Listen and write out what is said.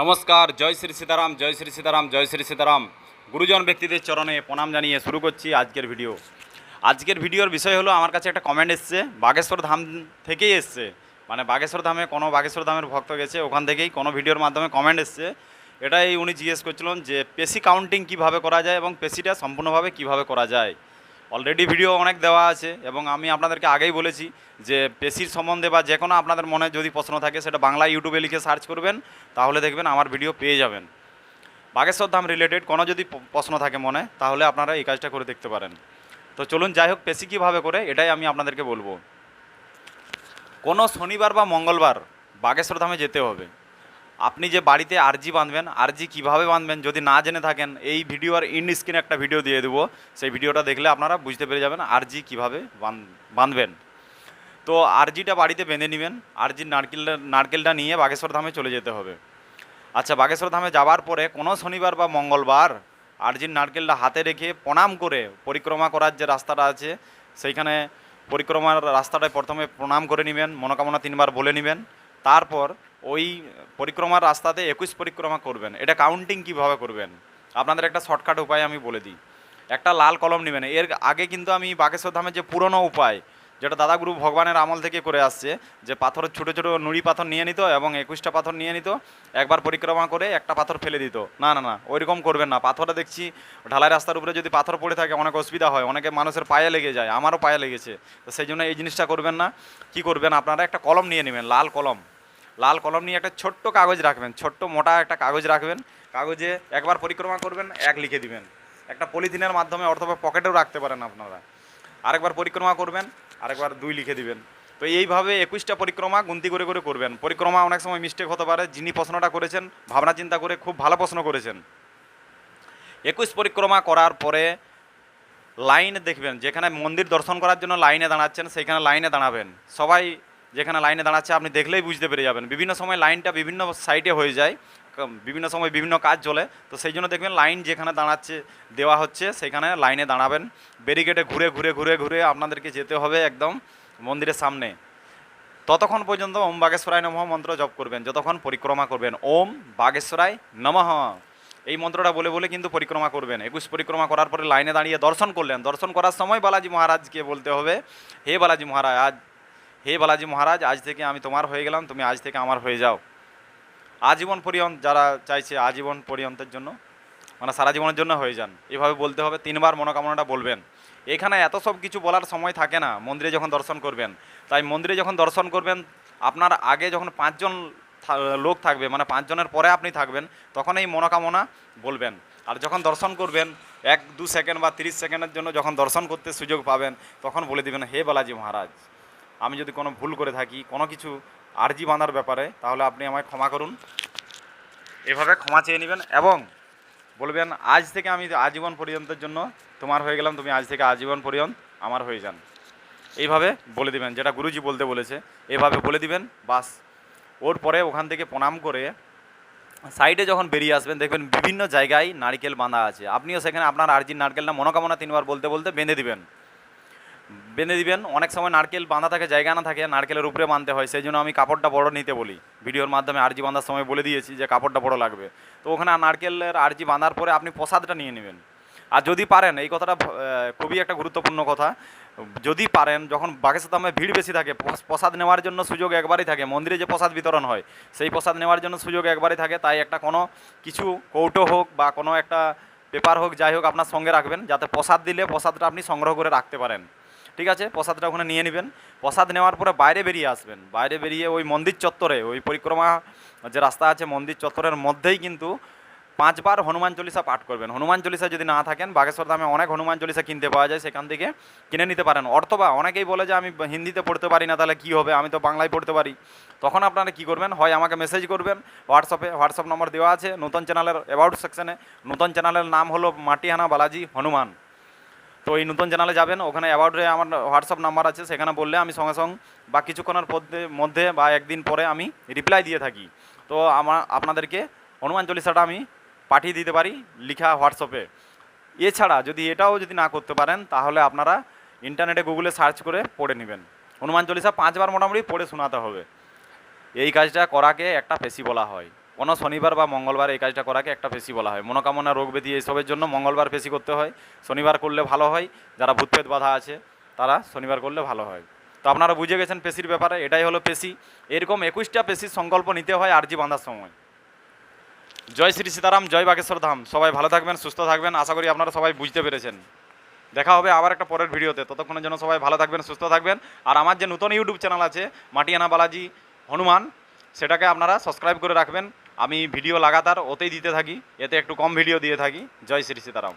নমস্কার, জয় শ্রী সীতারাম, জয় শ্রী সীতারাম, জয় শ্রী সীতারাম। গুরুজন ব্যক্তিদের চরণে প্রণাম জানিয়ে শুরু করছি আজকের ভিডিও। আজকের ভিডিওর বিষয় হলো, আমার কাছে একটা কমেন্ট এসছে, বাগেশ্বর ধাম থেকেই এসছে। মানে বাগেশ্বর ধামে কোনো বাগেশ্বর ধামের ভক্ত গেছে, ওখান থেকেই কোনো ভিডিওর মাধ্যমে কমেন্ট এসছে। এটাই উনি জিজ্ঞেস করছিলেন যে, পেশি কাউন্টিং কীভাবে করা যায় এবং পেশিটা সম্পূর্ণভাবে কীভাবে করা যায়? অলরেডি ভিডিও অনেক দেওয়া আছে এবং আমি আপনাদেরকে আগেই বলেছি যে পেশির সম্বন্ধে বা যে কোনো আপনাদের মনে যদি প্রশ্ন থাকে সেটা বাংলা ইউটিউবে লিখে সার্চ করবেন, তাহলে দেখবেন আমার ভিডিও পেয়ে যাবেন। বাগেশ্বর ধাম রিলেটেড কোনো যদি প্রশ্ন থাকে মনে, তাহলে আপনারা এই কাজটা করে দেখতে পারেন। তো চলুন যাই হোক, পেশি কীভাবে করে, এটাই আমি আপনাদেরকে বলব। কোনো শনিবার বা মঙ্গলবার বাগেশ্বর ধামে যেতে হবে। আপনি যে বাড়িতে আরজি বাঁধবেন, আরজি কীভাবে বাঁধবেন যদি না জেনে থাকেন, এই ভিডিওর ইন স্ক্রিনে একটা ভিডিও দিয়ে দেবো। সেই ভিডিওটা দেখলে আপনারা বুঝতে পেরে যাবেন আরজি কীভাবে বাঁধবেন। তো আরজিটা বাড়িতে বেঁধে নেবেন। আরজির নারকেলটা নারকেলটা নিয়ে বাগেশ্বর ধামে চলে যেতে হবে। আচ্ছা বাগেশ্বর ধামে যাওয়ার পরে কোনো শনিবার বা মঙ্গলবার আরজির নারকেলটা হাতে রেখে প্রণাম করে পরিক্রমা করার যে রাস্তাটা আছে, সেইখানে পরিক্রমার রাস্তাটায় প্রথমে প্রণাম করে নেবেন, মনোকামনা তিনবার বলে নেবেন। তারপর ওই পরিক্রমার রাস্তাতে একুশ পরিক্রমা করবেন। এটা কাউন্টিং কীভাবে করবেন? আপনাদের একটা শর্টকাট উপায় আমি বলে দিই। একটা লাল কলম নেবেন। এর আগে কিন্তু আমি বাগেশ্বর ধামের যে পুরনো উপায়, যেটা দাদাগুরু ভগবানের আমল থেকে করে আসছে, যে পাথরের ছোটো ছোটো নুড়ি পাথর নিয়ে নিত এবং একুশটা পাথর নিয়ে নিত, একবার পরিক্রমা করে একটা পাথর ফেলে দিত। না না না, ওইরকম করবেন না। পাথরে দেখছি ঢালাই রাস্তার উপরে যদি পাথর পড়ে থাকে, অনেক অসুবিধা হয়। অনেকে মানুষের পায়ে লেগে যায়, আমারও পায়ে লেগেছে। তো সেই জন্য এই জিনিসটা করবেন না। কি করবেন আপনারা? একটা কলম নিয়ে নেবেন, লাল কলম। লাল কলম নিয়ে একটা ছোট্ট কাগজ রাখবেন, ছোট্ট মোটা একটা কাগজ রাখবেন, কাগজে একবার পরিক্রমা করবেন, এক লিখে দিবেন। একটা পলিথিনের মাধ্যমে অথবা পকেটেও রাখতে পারেন আপনারা। আরেকবার পরিক্রমা করবেন, আরেকবার দুই লিখে দিবেন। তো এইভাবে একুশটা পরিক্রমা গুনতি করে করে করবেন। পরিক্রমা অনেক সময় মিস্টেক হতে পারে, যিনি প্রশ্নটা করেছেন, ভাবনা চিন্তা করে খুব ভালো প্রশ্ন করেছেন। একুশ পরিক্রমা করার পরে লাইন দেখবেন, যেখানে মন্দির দর্শন করার জন্য লাইনে দাঁড়াচ্ছেন, সেইখানে লাইনে দাঁড়াবেন। সবাই যেখানে লাইনে দাঁড়াচ্ছে, আপনি দেখলেই বুঝতে পেরে যাবেন। বিভিন্ন সময় লাইনটা বিভিন্ন সাইডে হয়ে যায় বিভিন্ন সময় বিভিন্ন কাজ চলে। তো সেই জন্য দেখবেন লাইন যেখানে দাঁড়াচ্ছে, দেওয়া হচ্ছে, সেখানে লাইনে দাঁড়াবেন। ব্যারিকেডে ঘুরে ঘুরে ঘুরে ঘুরে আপনাদেরকে যেতে হবে একদম মন্দিরের সামনে। ততক্ষণ পর্যন্ত ওম বাগেশ্বরায় নমঃ মন্ত্র জপ করবেন, যতক্ষণ পরিক্রমা করবেন। ওম বাগেশ্বরায় নমঃ। এই মন্ত্রটা বলে বলে কিন্তু পরিক্রমা করবেন। একুশ পরিক্রমা করার পরে লাইনে দাঁড়িয়ে দর্শন করলেন। দর্শন করার সময় বালাজি মহারাজকে বলতে হবে, হে বালাজি মহারাজ, আজ হে বালাজি মহারাজ, আজ থেকে আমি তোমার হয়ে গেলাম, তুমি আজ থেকে আমার হয়ে যাও। আজীবন পর্যন্ত যারা চাইছে, আজীবন পর্যন্তের জন্য মানে সারা জীবনের জন্য হয়ে যান। এভাবে বলতে হবে, তিনবার মনোকামনাটা বলবেন। এখানে এত সব কিছু বলার সময় থাকে না, মন্দিরে যখন দর্শন করবেন। তাই মন্দিরে যখন দর্শন করবেন, আপনার আগে যখন পাঁচজন লোক থাকবে মানে পাঁচজনের পরে আপনি থাকবেন, তখন এই মনোকামনা বলবেন। আর যখন দর্শন করবেন, এক, দু সেকেন্ড বা তিরিশ সেকেন্ডের জন্য যখন দর্শন করতে সুযোগ পাবেন, তখন বলে দিবেন, হে বালাজি মহারাজ আমি যদি কোনো ভুল করে থাকি, কোনো কিছু আর্জি বাঁধার ব্যাপারে, তাহলে আপনি আমায় ক্ষমা করুন। এভাবে ক্ষমা চেয়ে নেবেন এবং বলবেন, আজ থেকে আমি আজীবন পর্যন্তের জন্য তোমার হয়ে গেলাম, তুমি আজ থেকে আজীবন পর্যন্ত আমার হয়ে যান। এইভাবে বলে দিবেন, যেটা গুরুজি বলতে বলেছে, এভাবে বলে দিবেন, বাস। ওর পরে ওখান থেকে প্রণাম করে সাইডে যখন বেরিয়ে আসবেন, দেখবেন বিভিন্ন জায়গায় নারকেল বাঁধা আছে। আপনিও সেখানে আপনার আর্জির নারকেলটা মনোকামনা তিনবার বলতে বলতে বেঁধে দিবেন। বেঁধে দিবেন। অনেক সময় নারকেল বাঁধা থাকে, জায়গা না থাকে, নারকেলের উপরে বাঁধতে হয়। সেই জন্য আমি কাপড়টা বড় নিতে বলি। ভিডিওর মাধ্যমে আরজি বাঁধার সময় বলে দিয়েছি যে কাপড়টা বড় লাগবে। তো ওখানে নারকেলের আরজি বাঁধার পরে আপনি প্রসাদটা নিয়ে নেবেন। আর যদি পারেন, এই কথাটা খুবই একটা গুরুত্বপূর্ণ কথা। যদি পারেন, যখন বাগেশ্বর দামে ভিড় বেশি থাকে প্রসাদ নেওয়ার জন্য সুযোগ একবারই থাকে, মন্দিরে যে প্রসাদ বিতরণ হয়, সেই প্রসাদ নেওয়ার জন্য সুযোগ একবারই থাকে। তাই একটা কোনো কিছু কৌটো হোক বা কোনো একটা পেপার হোক, যাই হোক আপনার সঙ্গে রাখবেন। যাতে প্রসাদ দিলে প্রসাদটা আপনি সংগ্রহ করে রাখতে পারেন। ঠিক আছে? প্রসাদটা ওখানে নিয়ে নেবেন। প্রসাদ নেওয়ার পরে বাইরে বেরিয়ে আসবেন। বাইরে বেরিয়ে ওই মন্দির চত্বরে, ওই পরিক্রমা যে রাস্তা আছে মন্দির চত্বরের মধ্যেই কিন্তু পাঁচবার হনুমান চল্লিশা পাঠ করবেন। হনুমান চল্লিশা যদি না থাকেন, বাগেশ্বর দামে অনেক হনুমান চল্লিশা কিনতে পাওয়া যায়, সেখান থেকে কিনে নিতে পারেন। অথবা অনেকেই বলে যে, আমি হিন্দিতে পড়তে পারি না, তাহলে কী হবে? আমি তো বাংলায় পড়তে পারি। তখন আপনারা কী করবেন? হয় আমাকে মেসেজ করবেন। হোয়াটসঅ্যাপে হোয়াটসঅ্যাপ নম্বর দেওয়া আছে। নতুন চ্যানেলের অ্যাবাউট সেকশনে নতুন চ্যানেলের নাম হলো মাটিহানা বালাজি হনুমান। তো এই নতুন চ্যানেলে যাবেন। ওখানে অ্যাবাউটে আমার হোয়াটসঅ্যাপ নাম্বার আছে, সেখানে বললে আমি সঙ্গে সঙ্গে বা কিছুক্ষণের মধ্যে মধ্যে বা একদিন পরে আমি রিপ্লাই দিয়ে থাকি। তো আমার, আপনাদেরকে হনুমান চল্লিশাটা আমি পাঠিয়ে দিতে পারি লিখা হোয়াটসঅ্যাপে এছাড়া যদি এটাও যদি না করতে পারেন, তাহলে আপনারা ইন্টারনেটে গুগলে সার্চ করে পড়ে নেবেন। হনুমান চল্লিশা পাঁচবার মোটামুটি পড়ে শোনাতে হবে। এই কাজটা করাকে একটা পেশি বলা হয়। কোনো শনিবার বা মঙ্গলবার এই কাজটা করাকে একটা পেশি বলা হয়। মনোকামনা, রোগ ব্যাধি এইসবের জন্য মঙ্গলবার পেশি করতে হয়। শনিবার করলে ভালো হয়। যারা ভূতপেত বাধা আছে, তারা শনিবার করলে ভালো হয়। তো আপনারা বুঝে গেছেন পেশির ব্যাপারে, এটাই হলো পেশি। এরকম একুশটা পেশির সংকল্প নিতে হয় আরজি বাঁধার সময়। জয় শ্রী সীতারাম, জয় বাগেশ্বর ধাম। সবাই ভালো থাকবেন, সুস্থ থাকবেন। আশা করি আপনারা সবাই বুঝতে পেরেছেন। দেখা হবে আবার একটা পরের ভিডিওতে। ততক্ষণের জন্য সবাই ভালো থাকবেন, সুস্থ থাকবেন। আর আমার যে নতুন ইউটিউব চ্যানেল আছে, মাটিয়ানা বালাজি হনুমান, সেটাকে আপনারা সাবস্ক্রাইব করে রাখবেন। আমি ভিডিও লাগাতার ওতেই দিতে থাকি। এতে একটু কম ভিডিও দিয়ে থাকি। জয় শ্রী সীতারাম।